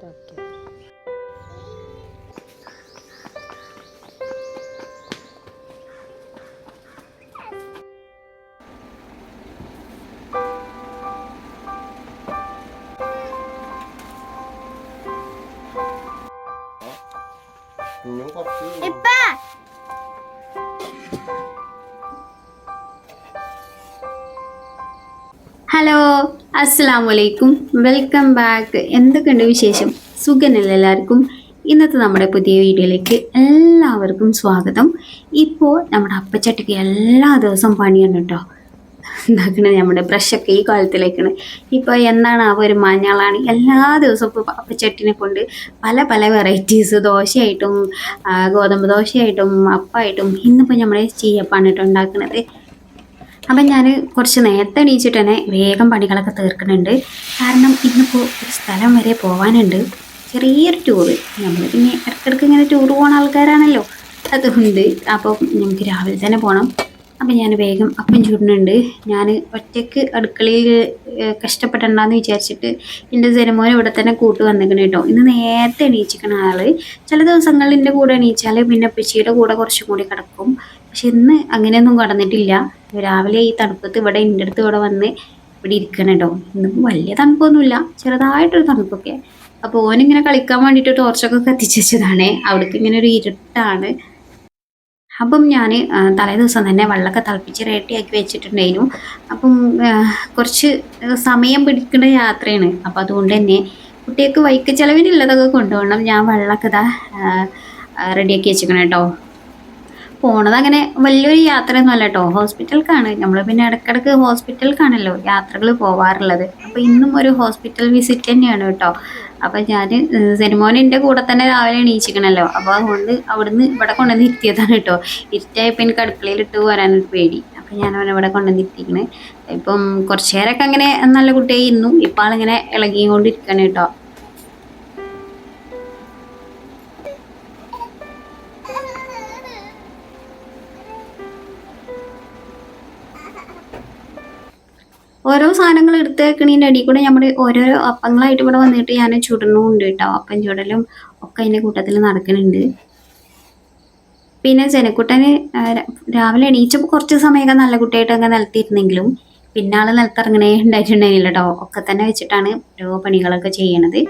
갔다 올게요. 분명 값이. 이빠! അസ്സാം വലൈക്കും welcome back എന്തൊക്കെയുണ്ട് വിശേഷം? സുഖനല്ല എല്ലാവർക്കും? ഇന്നത്തെ നമ്മുടെ പുതിയ വീഡിയോയിലേക്ക് എല്ലാവർക്കും സ്വാഗതം. ഇപ്പോൾ നമ്മുടെ അപ്പച്ചട്ടിക്ക് എല്ലാ ദിവസവും പണിയുണ്ട് കേട്ടോ. ഉണ്ടാക്കണത് നമ്മുടെ ബ്രഷൊക്കെ ഈ കാലത്തിലേക്കാണ്. ഇപ്പോൾ എന്താണ് ആ ഒരു മഞ്ഞളാണ്. എല്ലാ ദിവസവും ഇപ്പോൾ അപ്പച്ചട്ടിനെ കൊണ്ട് പല പല വെറൈറ്റീസ് ദോശയായിട്ടും ഗോതമ്പ് ദോശയായിട്ടും അപ്പമായിട്ടും ഇന്നിപ്പോൾ നമ്മുടെ ചീയപ്പാണ് കേട്ടോ ഉണ്ടാക്കുന്നത് അപ്പം ഞാൻ കുറച്ച് നേരത്തെ എണീച്ചിട്ട് തന്നെ വേഗം പണികളൊക്കെ തീർക്കുന്നുണ്ട്. കാരണം ഇന്നിപ്പോൾ ഒരു സ്ഥലം വരെ പോകാനുണ്ട് ചെറിയൊരു ടൂറ് നമ്മൾ പിന്നെ ഇടയ്ക്കിടയ്ക്ക് ഇങ്ങനെ ടൂർ പോകുന്ന ആൾക്കാരാണല്ലോ. അതുകൊണ്ട് അപ്പോൾ നമുക്ക് രാവിലെ തന്നെ പോകണം അപ്പം ഞാൻ വേഗം അപ്പം ചൂടുന്നുണ്ട്. ഞാൻ ഒറ്റയ്ക്ക് അടുക്കളയിൽ കഷ്ടപ്പെടണ്ടെന്ന് വിചാരിച്ചിട്ട് എന്റെ ജനമോനെ ഇവിടെ തന്നെ കൂട്ട് വന്നിരിക്കണം കേട്ടോ. ഇന്ന് നേരത്തെ എണീച്ചിരിക്കണ ആൾ ചില ദിവസങ്ങളിൽ എന്റെ കൂടെ എണീച്ചാൽ പിന്നെ പിച്ചിയുടെ കൂടെ കുറച്ചും കൂടി കിടക്കും. പക്ഷെ ഇന്ന് അങ്ങനെയൊന്നും കടന്നിട്ടില്ല. രാവിലെ ഈ തണുപ്പത്ത് ഇവിടെ എന്റെ അടുത്ത് ഇവിടെ വന്ന് ഇവിടെ ഇരിക്കണം കേട്ടോ ഇന്നിപ്പോൾ വലിയ തണുപ്പൊന്നുമില്ല. ചെറുതായിട്ടൊരു തണുപ്പൊക്കെ. അപ്പോൾ ഓനിങ്ങനെ കളിക്കാൻ വേണ്ടിയിട്ട് ടോർച്ചൊക്കെ കത്തിച്ച് വെച്ചതാണ്. അവിടേക്ക് ഇങ്ങനെ ഒരു ഇരുട്ടാണ്. അപ്പം ഞാൻ തലേ ദിവസം തന്നെ വെള്ളമൊക്കെ തിളപ്പിച്ച് റെഡിയാക്കി വെച്ചിട്ടുണ്ടായിരുന്നു. അപ്പം കുറച്ച് സമയം പിടിക്കുന്ന യാത്രയാണ്. അപ്പം അതുകൊണ്ട് തന്നെ കുട്ടികൾക്ക് വൈക്ക് ചിലവിനുള്ളതൊക്കെ കൊണ്ടുപോകണം. ഞാൻ വെള്ളമൊക്കെ ഇതാ റെഡിയാക്കി വെച്ചിരിക്കണം കേട്ടോ പോണത് അങ്ങനെ വലിയൊരു യാത്രയൊന്നും അല്ല കേട്ടോ ഹോസ്പിറ്റലിലേക്കാണ് നമ്മൾ പിന്നെ ഇടക്കിടക്ക് ഹോസ്പിറ്റൽ കാണല്ലോ യാത്രകൾ പോവാറുള്ളത്. അപ്പൊ ഇന്നും ഒരു ഹോസ്പിറ്റൽ വിസിറ്റ് തന്നെയാണ് കേട്ടോ അപ്പൊ ഞാൻ സെനിമോനിന്റെ കൂടെ തന്നെ രാവിലെ എണീച്ചിക്കണല്ലോ. അപ്പൊ അതുകൊണ്ട് അവിടുന്ന് ഇവിടെ കൊണ്ടുവന്ന് ഇരുത്തിയതാണ് കേട്ടോ ഇരുട്ടായപ്പോൾ എനിക്ക് അടുക്കളയിൽ ഇട്ട് പോരാനൊരു പേടി. അപ്പൊ ഞാൻ അവനെ ഇവിടെ കൊണ്ടുവന്ന് ഇരുത്തിക്കണേ. ഇപ്പം കുറച്ച് നേരമൊക്കെ അങ്ങനെ നല്ല കുട്ടിയായി ഇന്നും. ഇപ്പോൾ ആളിങ്ങനെ ഇളകിക്കൊണ്ടിരിക്കണം കേട്ടോ ഓരോ സാധനങ്ങൾ എടുത്ത് വെക്കണതിന്റെ അടിയിൽ കൂടെ നമ്മൾ ഓരോരോ അപ്പങ്ങളായിട്ട് ഇവിടെ വന്നിട്ട് ഞാൻ ചുടണമുണ്ട് കേട്ടോ അപ്പം ചുടലും ഒക്കെ അതിന്റെ കൂട്ടത്തിൽ നടക്കുന്നുണ്ട് പിന്നെ ജനക്കുട്ടന് രാവിലെ എണീച്ചപ്പോൾ കുറച്ച് സമയമൊക്കെ നല്ല കുട്ടിയായിട്ട് അങ്ങ് നിലത്തിരുന്നെങ്കിലും പിന്നെ ആൾ നിലത്തിറങ്ങണേ ഉണ്ടായിട്ടുണ്ടായിരുന്നില്ല കേട്ടോ ഒക്കെ തന്നെ വെച്ചിട്ടാണ് ഓരോ പണികളൊക്കെ ചെയ്യണത്.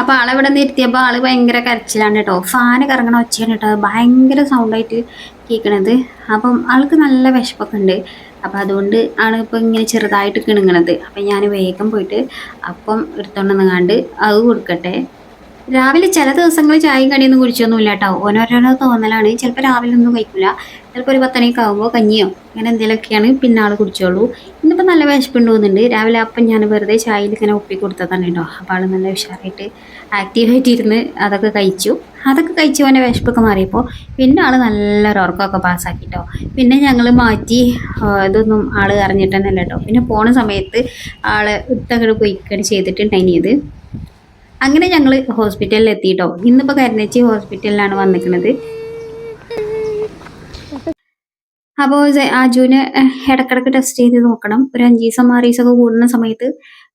അപ്പോൾ ആളെ ഇവിടെ നിർത്തിയപ്പോൾ ആൾ ഭയങ്കര കരച്ചിലാണ് കേട്ടോ. ഫാന് കറങ്ങണ ഒച്ചയാണ് കേട്ടോ ഭയങ്കര സൗണ്ടായിട്ട് കേൾക്കണത് അപ്പം ആൾക്ക് നല്ല വിശപ്പൊക്കെ ഉണ്ട്. അപ്പോൾ അതുകൊണ്ട് ആണ് ഇപ്പോൾ ഇങ്ങനെ ചെറുതായിട്ട് കിണുങ്ങണത്. അപ്പം ഞാൻ വേഗം പോയിട്ട് അപ്പം എടുത്തോണ്ടെന്നങ്ങാണ്ട് അത് കൊടുക്കട്ടെ. രാവിലെ ചില ദിവസങ്ങളിൽ ചായയും കടിയൊന്നും കുടിച്ചൊന്നുമില്ല കേട്ടോ ഓരോരോരോ തോന്നലാണ്. ചിലപ്പോൾ രാവിലെ ഒന്നും കഴിക്കില്ല ചിലപ്പോൾ ഒരു പത്തണിയൊക്കെ ആകുമ്പോൾ കഞ്ഞിയോ അങ്ങനെ എന്തെങ്കിലുമൊക്കെയാണ് പിന്നെ ആൾ കുടിച്ചോളൂ. ഇന്നിപ്പോൾ നല്ല വിശപ്പുണ്ട് തോന്നുന്നുണ്ട്. രാവിലെ അപ്പം ഞാൻ വെറുതെ ചായയിൽ ഇങ്ങനെ ഒപ്പി കൊടുത്തതാണ് കേട്ടോ. അപ്പോൾ ആൾ നല്ല ഉഷാറായിട്ട് ആക്റ്റീവായിട്ട് ഇരുന്ന് അതൊക്കെ കഴിച്ചു. അതൊക്കെ കഴിച്ചു അവന്റെ വിശപ്പൊക്കെ മാറിയപ്പോൾ പിന്നെ ആൾ നല്ലൊരു ഉറക്കമൊക്കെ പാസ്സാക്കി കേട്ടോ പിന്നെ ഞങ്ങൾ മാറ്റി ഇതൊന്നും ആൾ അറിഞ്ഞിട്ട് തന്നെ കേട്ടോ. പിന്നെ പോണ സമയത്ത് ആൾ ഇട്ടങ്ങോട്ട് പൊയ്ക്കടി ചെയ്തിട്ടുണ്ടായിനിയത് അങ്ങനെ ഞങ്ങൾ ഹോസ്പിറ്റലിൽ എത്തിയിട്ടോ ഇന്നിപ്പോൾ കരുനേച്ചി ഹോസ്പിറ്റലിലാണ് വന്നിരിക്കുന്നത് അപ്പോൾ അജുവിനെ ഇടക്കിടക്ക് ടെസ്റ്റ് ചെയ്ത് നോക്കണം. ഒരു അഞ്ച് ദിവസം ആറ് ദിവസമൊക്കെ കൂടുന്ന സമയത്ത്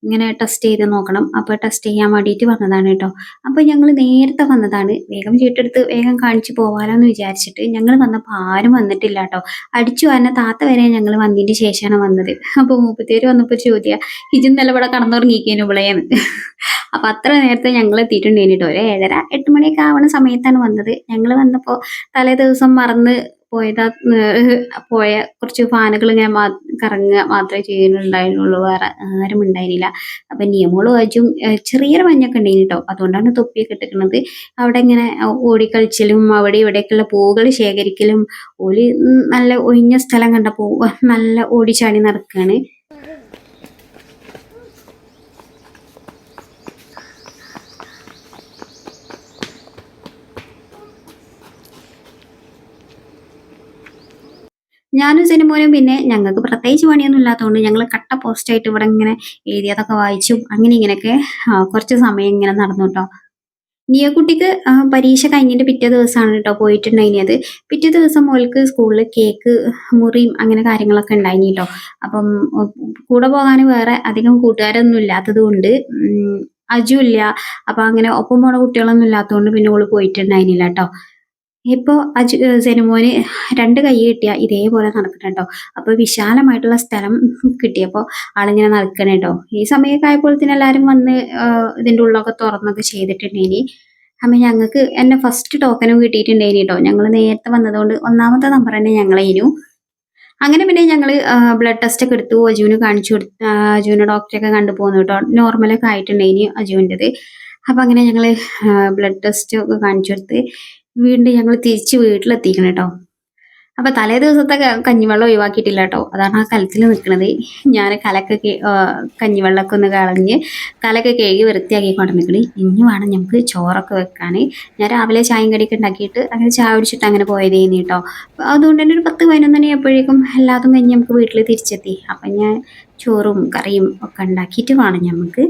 ഇങ്ങനെ ടെസ്റ്റ് ചെയ്ത് നോക്കണം. അപ്പോൾ ടെസ്റ്റ് ചെയ്യാൻ വേണ്ടിയിട്ട് വന്നതാണ് കേട്ടോ. അപ്പോൾ ഞങ്ങൾ നേരത്തെ വന്നതാണ്. വേഗം ചീട്ടെടുത്ത് വേഗം കാണിച്ചു പോകാലോ എന്ന് വിചാരിച്ചിട്ട് ഞങ്ങൾ വന്നപ്പോൾ ആരും വന്നിട്ടില്ല കേട്ടോ. അടിച്ചു വന്ന താത്ത വരെ ഞങ്ങൾ വന്നതിന്റെ ശേഷമാണ് വന്നത്. അപ്പോൾ മൂപ്പത്തേര് വന്നപ്പോൾ ചോദ്യ ഇജിന്നല്ല ഇവിടെ കടന്നുറങ്ങിക്കേനു ഇവിളേന്ന്? അപ്പം അത്ര നേരത്തെ ഞങ്ങൾ എത്തിയിട്ടുണ്ടായിരുന്നു കേട്ടോ. ഒരു ഏഴര എട്ട് മണിയൊക്കെ ആവണ സമയത്താണ് വന്നത്. ഞങ്ങൾ വന്നപ്പോൾ തലേ ദിവസം മറന്ന് പോയതാ പോയ കുറച്ച് ഫാനുകൾ ഇങ്ങനെ കറങ്ങുക മാത്രമേ ചെയ്യുന്നുണ്ടായിരുന്നുള്ളൂ. വേറെ ആരും ഉണ്ടായിരുന്നില്ല. അപ്പം നിയമോളും അജും ചെറിയൊരു മഞ്ഞൊക്കെ ഉണ്ടായിരുന്നു കേട്ടോ. അതുകൊണ്ടാണ് തൊപ്പിയൊക്കെ ഇട്ടിരിക്കുന്നത്. അവിടെ ഇങ്ങനെ ഓടിക്കളിച്ചിലും അവിടെ ഇവിടെയൊക്കെയുള്ള പൂവുകൾ ശേഖരിക്കലും. ഓൽ നല്ല ഒഴിഞ്ഞ സ്ഥലം കണ്ടപ്പോൾ നല്ല ഓടിച്ചാടി നടക്കുകയാണ് ഞാനും സിനിമോനും പിന്നെ ഞങ്ങൾക്ക് പ്രത്യേകിച്ച് പണിയൊന്നും ഇല്ലാത്തതുകൊണ്ട് ഞങ്ങൾ കട്ട പോസ്റ്റായിട്ട് ഇവിടെ ഇങ്ങനെ എഴുതിയതൊക്കെ വായിച്ചും. അങ്ങനെ ഇങ്ങനെയൊക്കെ കുറച്ച് സമയം ഇങ്ങനെ നടന്നു കേട്ടോ നിയക്കുട്ടിക്ക് പരീക്ഷ കഴിഞ്ഞിട്ട് പിറ്റേ ദിവസമാണ് കേട്ടോ പോയിട്ടുണ്ടായിരുന്നത്. പിറ്റേ ദിവസം മോൾക്ക് സ്കൂളിൽ കേക്ക് മുറിയും അങ്ങനെ കാര്യങ്ങളൊക്കെ ഉണ്ടായിനി കേട്ടോ അപ്പം കൂടെ പോകാൻ വേറെ അധികം കൂട്ടുകാരൊന്നും ഇല്ലാത്തത് കൊണ്ട് ഉം, അജു ഇല്ല. അപ്പൊ അങ്ങനെ ഒപ്പം പോണ കുട്ടികളൊന്നും ഇല്ലാത്തതുകൊണ്ട് പിന്നെ ഓൾ പോയിട്ടുണ്ടായിരുന്നില്ല കേട്ടോ ഇപ്പൊ അജു സെനുമോന് രണ്ട് കൈ കിട്ടിയ ഇതേപോലെ നടക്കണട്ടോ അപ്പോൾ വിശാലമായിട്ടുള്ള സ്ഥലം കിട്ടിയപ്പോ ആളിങ്ങനെ നടക്കണേ കേട്ടോ ഈ സമയമൊക്കെ ആയപ്പോഴത്തേന് എല്ലാരും വന്ന് ഇതിന്റെ ഉള്ളൊക്കെ തുറന്നൊക്കെ ചെയ്തിട്ടുണ്ടേനി. അമ്മ ഞങ്ങൾക്ക് എന്നെ ഫസ്റ്റ് ടോക്കനും കിട്ടിയിട്ടുണ്ടേനി കേട്ടോ ഞങ്ങൾ നേരത്തെ വന്നതുകൊണ്ട് ഒന്നാമത്തെ നമ്പർ തന്നെ ഞങ്ങളേനു. അങ്ങനെ പിന്നെ ഞങ്ങൾ ബ്ലഡ് ടെസ്റ്റ് ഒക്കെ എടുത്തു. അജുവിന് കാണിച്ചു കൊടുത്തു അജുവിനെ ഡോക്ടറെയൊക്കെ കണ്ടു പോന്നു കേട്ടോ. നോർമലൊക്കെ ആയിട്ടുണ്ടേനി അജുവിന്റെത്. അപ്പൊ അങ്ങനെ ഞങ്ങൾ ബ്ലഡ് ടെസ്റ്റ് ഒക്കെ കാണിച്ചു കൊടുത്ത്. വീണ്ടും ഞങ്ങൾ തിരിച്ച് വീട്ടിലെത്തിക്കണം കേട്ടോ അപ്പൊ തലേ ദിവസത്തെ കഞ്ഞിവെള്ളം ഒഴിവാക്കിയിട്ടില്ല കേട്ടോ അതാണ് ആ കലത്തിൽ നിൽക്കുന്നത് ഞാൻ കലക്ക് കഞ്ഞിവെള്ളമൊക്കെ ഒന്ന് കളഞ്ഞ് കലൊക്കെ കഴുകി വൃത്തിയാക്കി നിൽക്കണേ ഇനി വേണം നമുക്ക് ചോറൊക്കെ വെക്കാൻ ഞാൻ രാവിലെ ചായം കടിയൊക്കെ ഉണ്ടാക്കിയിട്ട് അങ്ങനെ ചായ കുടിച്ചിട്ട് അങ്ങനെ പോയതേനി കേട്ടോ അപ്പൊ അതുകൊണ്ട് തന്നെ ഒരു പത്ത് പതിനൊന്ന് മണിയായപ്പോഴേക്കും എല്ലാതും കഴിഞ്ഞ് നമുക്ക് വീട്ടിൽ തിരിച്ചെത്തി. അപ്പം ഞാൻ ചോറും കറിയും ഒക്കെ ഉണ്ടാക്കിയിട്ട് വേണം നമുക്ക്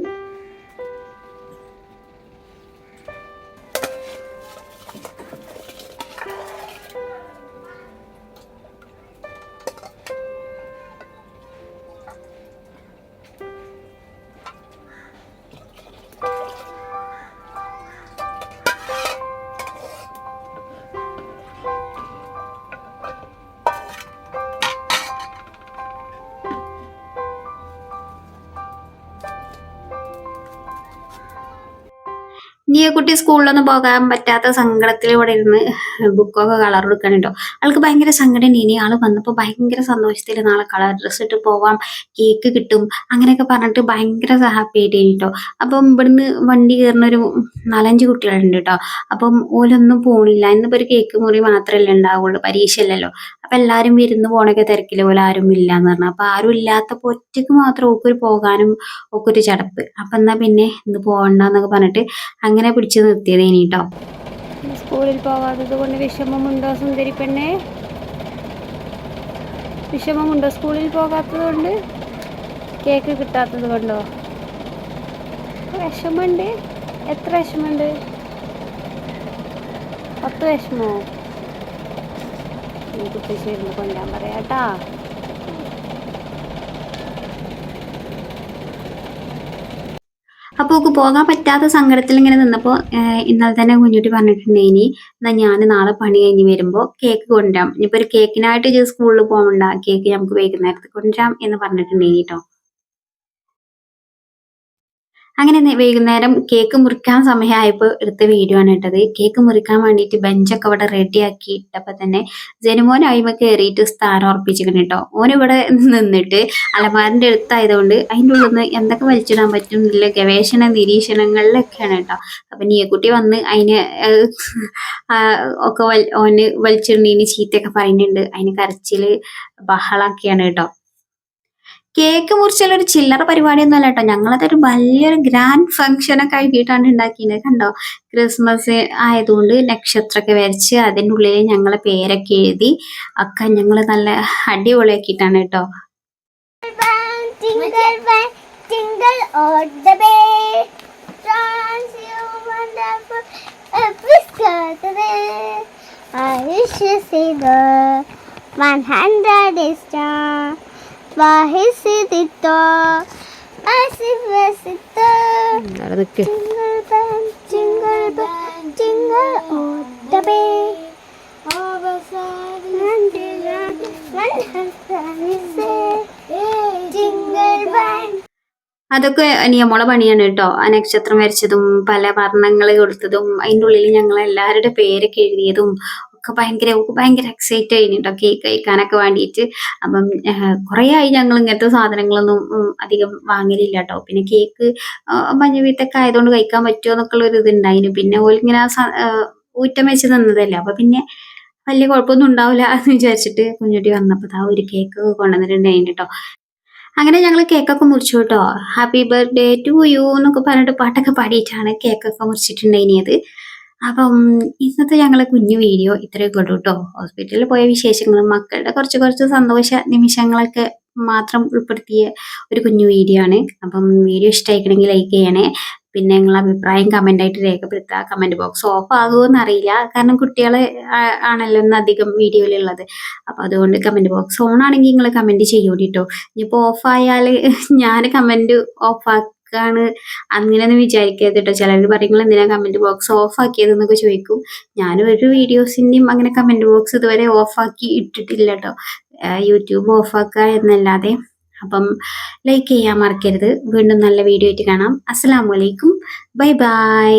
നീ കുട്ടി സ്കൂളിലൊന്നും പോകാൻ പറ്റാത്ത സങ്കടത്തിൽ ഇവിടെ ഇരുന്ന് ബുക്കൊക്കെ കളർ എടുക്കണം കേട്ടോ ആൾക്ക് ഭയങ്കര സങ്കടം ഇനി ആൾ വന്നപ്പോൾ ഭയങ്കര സന്തോഷത്തിൽ നാളെ കളർ ഡ്രസ്സ് ഇട്ട് പോവാം കേക്ക് കിട്ടും അങ്ങനെയൊക്കെ പറഞ്ഞിട്ട് ഭയങ്കര ഹാപ്പി ആയിട്ട് കേട്ടോ അപ്പം ഇവിടുന്ന് വണ്ടി കയറുന്ന ഒരു നാലഞ്ച് കുട്ടികളുണ്ട് കേട്ടോ അപ്പം ഓലൊന്നും പോണില്ല. ഇന്നിപ്പോൾ ഒരു കേക്ക് മുറി മാത്രമല്ലേ ഉണ്ടാവുള്ളൂ പരീക്ഷ അല്ലല്ലോ അപ്പൊ എല്ലാരും വിരുന്ന് പോണൊക്കെ തിരക്കിൽ പോലെ ആരും ഇല്ല എന്ന് പറഞ്ഞു. അപ്പൊ ആരും ഇല്ലാത്തപ്പോ ഒറ്റയ്ക്ക് മാത്രം ഓക്കൊരു പോകാനും ഒക്കൊരു ചടപ്പ്. അപ്പൊ എന്നാ പിന്നെ ഇന്ന് പോകണ്ടെന്നൊക്കെ പറഞ്ഞിട്ട് അങ്ങനെ പിടിച്ചു നിർത്തിയതേനി കേട്ടോ സ്കൂളിൽ പോകാത്തത് കൊണ്ട് വിഷമമുണ്ടോ സുന്ദരി പെണ്ണെ? വിഷമമുണ്ടോ സ്കൂളിൽ പോകാത്തത് കൊണ്ട്? കേക്ക് കിട്ടാത്തത് കൊണ്ടോ? വിഷമുണ്ട് എത്ര വിഷമുണ്ട് പത്ത് വിഷമോ ഈ കുട്ടി ചേർന്ന് കൊണ്ടാൻ പറയാട്ടാ അപ്പൊ ഒക്കെ പോകാൻ പറ്റാത്ത സങ്കടത്തിൽ ഇങ്ങനെ നിന്നപ്പോൾ ഇന്നലെ തന്നെ കുഞ്ഞുട്ടി പറഞ്ഞിട്ടുണ്ടായിനി എന്നാ ഞാൻ നാളെ പണി കഴിഞ്ഞ് വരുമ്പോ കേക്ക് കൊണ്ടുവരാം. ഇനിയിപ്പോ ഒരു കേക്കിനായിട്ട് സ്കൂളിൽ പോകണ്ട കേക്ക് നമുക്ക് വൈകുന്നേരത്ത് കൊണ്ടുവരാം എന്ന് പറഞ്ഞിട്ടുണ്ടായിനി കേട്ടോ അങ്ങനെ വൈകുന്നേരം കേക്ക് മുറിക്കാൻ സമയമായപ്പോൾ എടുത്ത വീഡിയോ ആണ് ഇട്ടത് കേക്ക് മുറിക്കാൻ വേണ്ടിയിട്ട് ബെഞ്ചൊക്കെ ഇവിടെ റെഡിയാക്കി ഇട്ടപ്പോൾ തന്നെ ജനുമോൻ അയിമ കയറിയിട്ട് സ്ഥാനം ഉറപ്പിച്ചിരിക്കണം കേട്ടോ. ഓനിവിടെ നിന്നിട്ട് അലമാരിന്റെ അടുത്തായതുകൊണ്ട് അതിന്റെ ഉള്ളിൽ നിന്ന് എന്തൊക്കെ വലിച്ചിടാൻ പറ്റും എന്നുള്ള ഗവേഷണ നിരീക്ഷണങ്ങളിലൊക്കെയാണ് കേട്ടോ. അപ്പം നീയക്കുട്ടി വന്ന് അതിന് ഒക്കെ ഓന് വലിച്ചിടുന്നതിന് ചീത്തയൊക്കെ പറയുന്നുണ്ട്. അതിന് കരച്ചിൽ ബഹളൊക്കെയാണ് കേട്ടോ. കേക്ക് മുറിച്ചുള്ള ഒരു ചില്ലറ പരിപാടിയൊന്നും അല്ല കേട്ടോ ഞങ്ങളതൊരു വലിയൊരു ഗ്രാൻഡ് ഫംഗ്ഷൻ ഒക്കെ ആക്കിയിട്ടാണ് ഉണ്ടാക്കിയത് കണ്ടോ? ക്രിസ്മസ് ആയതുകൊണ്ട് നക്ഷത്രമൊക്കെ വരച്ച് അതിന്റെ ഉള്ളിൽ ഞങ്ങളെ പേരൊക്കെ എഴുതി ഒക്കെ ഞങ്ങൾ നല്ല അടിപൊളിയാക്കിയിട്ടാണ് കേട്ടോ I wish you see the one hundred is star. Why ആസിഫസിത്തോ അവിടെ നിൽക്ക് jingle all the way. Jingle bell. അതൊക്കെ നിയമോളെ പണിയാണ് കേട്ടോ ആ നക്ഷത്രം വരച്ചതും പല വർണങ്ങൾ കൊടുത്തതും അതിന്റെ ഉള്ളിൽ ഞങ്ങൾ എല്ലാവരുടെ പേരൊക്കെ എഴുതിയതും ഒക്കെ ഭയങ്കര ഭയങ്കര എക്സൈറ്റ് ആയിരുന്നു കേക്ക് കഴിക്കാനൊക്കെ വേണ്ടിയിട്ട് അപ്പം കുറേ ആയി ഞങ്ങൾ ഇങ്ങനത്തെ സാധനങ്ങളൊന്നും അധികം വാങ്ങലില്ല കേട്ടോ പിന്നെ കേക്ക് മഞ്ഞവീത്തൊക്കെ ആയതുകൊണ്ട് കഴിക്കാൻ പറ്റുമോ എന്നൊക്കെ ഒരു ഇതുണ്ടായിരുന്നു പിന്നെ ഓലിങ്ങനെ ഊറ്റം വെച്ച് തന്നതല്ലേ അപ്പൊ പിന്നെ വലിയ കുഴപ്പമൊന്നും ഉണ്ടാവില്ല എന്ന് വിചാരിച്ചിട്ട് കുഞ്ഞുട്ടി വന്നപ്പോൾ ആ ഒരു കേക്ക് കൊണ്ടുവന്നിട്ടുണ്ടായിരുന്നു കേട്ടോ അങ്ങനെ ഞങ്ങൾ കേക്കൊക്കെ മുറിച്ചു കേട്ടോ. ഹാപ്പി ബർത്ത്ഡേ ടു യു എന്നൊക്കെ പറഞ്ഞിട്ട് പാട്ടൊക്കെ പാടിയിട്ടാണ് കേക്കൊക്കെ മുറിച്ചിട്ടുണ്ടായിരുന്നത് അപ്പം ഇന്നത്തെ ഞങ്ങളെ കുഞ്ഞു വീഡിയോ ഇത്രയൊക്കെ ഉള്ളൂ കേട്ടോ ഹോസ്പിറ്റലിൽ പോയ വിശേഷങ്ങളും മക്കളുടെ കുറച്ച് കുറച്ച് സന്തോഷ നിമിഷങ്ങളൊക്കെ മാത്രം ഉൾപ്പെടുത്തിയ ഒരു കുഞ്ഞു വീഡിയോ ആണ്. അപ്പം വീഡിയോ ഇഷ്ടമായിക്കണമെങ്കിൽ ലൈക്ക് ചെയ്യണേ. പിന്നെ നിങ്ങളെ അഭിപ്രായം കമന്റായിട്ട് രേഖപ്പെടുത്തുക. കമന്റ് ബോക്സ് ഓഫ് ആകുമോ അറിയില്ല കാരണം കുട്ടികളെ ആണല്ലോ ഇന്ന് അധികം വീഡിയോയിലുള്ളത് അപ്പോൾ അതുകൊണ്ട് കമന്റ് ബോക്സ് ഓൺ ആണെങ്കിൽ നിങ്ങൾ കമന്റ് ചെയ്യൂടി കേട്ടോ ഇനിയിപ്പോൾ ഓഫായാൽ ഞാൻ കമന്റ് ഓഫ് ആക്കാണ് അങ്ങനെയൊന്നും വിചാരിക്കരുത് കേട്ടോ ചിലർ പറയുമ്പോൾ എന്തിനാ കമന്റ് ബോക്സ് ഓഫ് ആക്കിയതെന്നൊക്കെ ചോദിക്കും. ഞാൻ ഒരു വീഡിയോസിന്റെയും അങ്ങനെ കമന്റ് ബോക്സ് ഇതുവരെ ഓഫ് ആക്കി ഇട്ടിട്ടില്ല കേട്ടോ യൂട്യൂബ് ഓഫ് ആക്കുക എന്നല്ലാതെ. അപ്പം ലൈക്ക് ചെയ്യാൻ മറക്കരുത്. വീണ്ടും നല്ല വീഡിയോ ആയിട്ട് കാണാം. അസ്സാം വലൈക്കും ബൈ ബൈ